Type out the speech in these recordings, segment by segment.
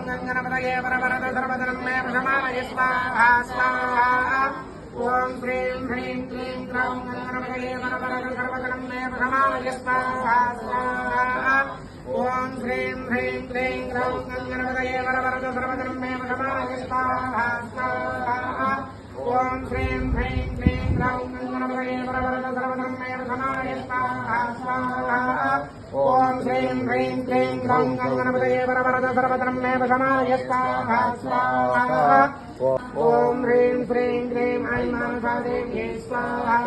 गणपतये वरवरद सर्वधनं मे प्रशमानय स्वाहा स्वाहा ॐ श्रीं ह्रीं क्लीं ग्रौं गणपतये वरवरद सर्वधनं मे प्रशमानय स्वाहा स्वाहा ॐ श्रीं ह्रीं क्लीं ग्रौं गणपतये वरवरद सर्वधनं मे प्रशमानय स्वाहा स्वाहा ॐ श्रीं ह्रीं क्लीं ग्रौं गणपतये वरवरद सर्वधनं मे प्रशमानय स्वाहा स्वाहा ॐ श्रीं ह्रीं क्लीं ग्रौं गणपतये स्वाहा ॐ ह्रीं श्रीं क्लीं ऐं मानसादेव्यै स्वाहा।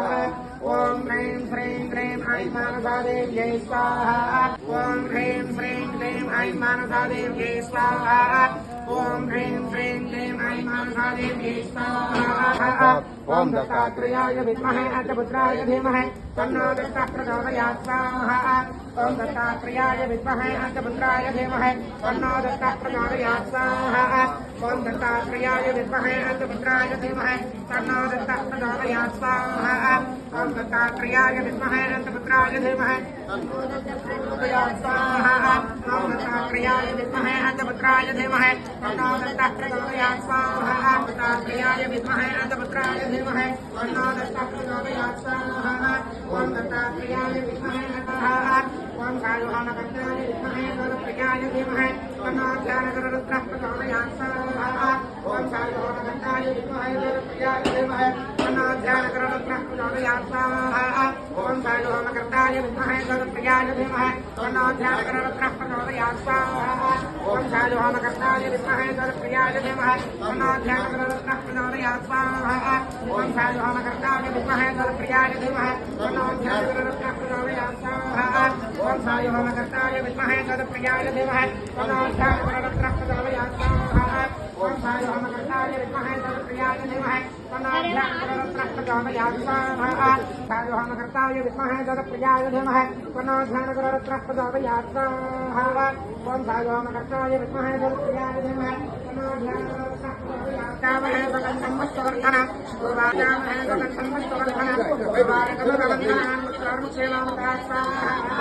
ॐ ह्रीं श्रीं क्लीं ऐं स्वाहा। ॐ ह्रीं श्रीं क्लीं ऐं स्वाहा। ॐ ह्रीं श्रीं क्लीं ऐं मानसादेव्यै स्वाहा। ॐ दत्तात्रेयाय विद्महे अजपुत्राय धीमहि, तन्नो दत्तः प्रचोदयात् स्वाहा। ॐ दत्तात्रेयाय विद्महे अजपुत्राय धीमहि। तन्नो दत्तः प्रचोदयात् स्वाहा ॐ दत्तात्रेयाय विद्महे अजपुत्राय धीमहि। तन्नो दत्तः प्रचोदयात् स्वाहा ॐ दत्तात्रेयाय विद्महे अजपुत्राय धीमहि। तन्नो दत्तः प्रचोदयात् स्वाहा ॐ दत्तात्रेयाय विद्महे अजपुत्राय धीमहि। तन्नो दत्तः प्रचोदयात् स्वाहा दत्तात्रेयाय विद्महे अजपुत्राय धीमहि। तन्नो दत्तः प्रचोदयात् स्वाहा दत्तात्रेयाय विद्महे नमः ॐ सायुहानकर्ताय विद्महे गरुप्रियाय धीमहि तन्नो ध्यानगरुद्रः प्रचोदयात् स्वाहा ॐ सायुहानकर्ताय विद्महे गरुप्रियाय धीमहि तन्नो ध्यानगरुद्रः प्रचोदयात् स्वाहा ॐ सायुहानकर्ताय विद्महे गरुप्रियाय धीमहि तन्नो ध्यानगरुद्रः प्रचोदयात् स्वाहा ॐ सायुहानकर्ताय विद्महे गरुप्रियाय धीमहि तन्नो ध्यानगरुद्रः प्रचोदयात् स्वाहा ॐ सायुहानकर्ताय विद्महे गरुप्रियाय धीमहि तन्नो ध्यानगरुद्रः प्रचोदयात् स्वाहा ॐ सायुहानकर्ताय विद्महे गरुप्रियाय धीमहि तन्नो ध्यानगरुद्रः प्रचोदयात् स्वाहा ॐ सायुहानकर्ताय विद्महे गरुप्रियाय धीमहि तन्नो ध्यानगरुद्रः प्रचोदयात् स्वाहा सायुहानकर्ताय विद्महे गरुप्रियाय धीमहि तन्नो ध्यानगरुद्रः प्रचोदयात् स्वाहा ॐ सायुहानकर्ताय विद्महे गरुप्रियाय धीमहि तन्नो ध्यानगरुद्रः प्रचोदयात् कामहे भगवन्तमस्तवर्धन पूर्वाजामहे भगवन्तमस्तवर्धन पूर्वारकमवन्दनान् मुस्लार्मुक्षेमामुदाः स्वाहा अक्षये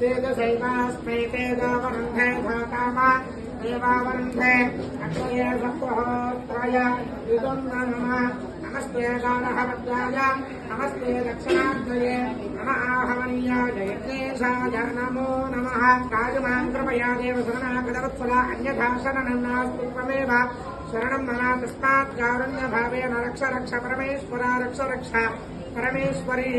तेजसैवास्मै तेजावरुन्धे धाकामा देवावरुन्धे अक्षये सप्तहोत्रय इदं नमः नमस्ते गानहवद्याय नमस्ते दक्षिणाग्नये नम आहवनीयाय यज्ञेशाय नमो नमः काजमां कृपया देव शरणागतवत्सला अन्यथा शरणं नास्ति त्वमेव शरणं मम तस्मात् कारुण्यभावेन रक्ष रक्ष परमेश्वरा रक्ष रक्ष परमेश्वरी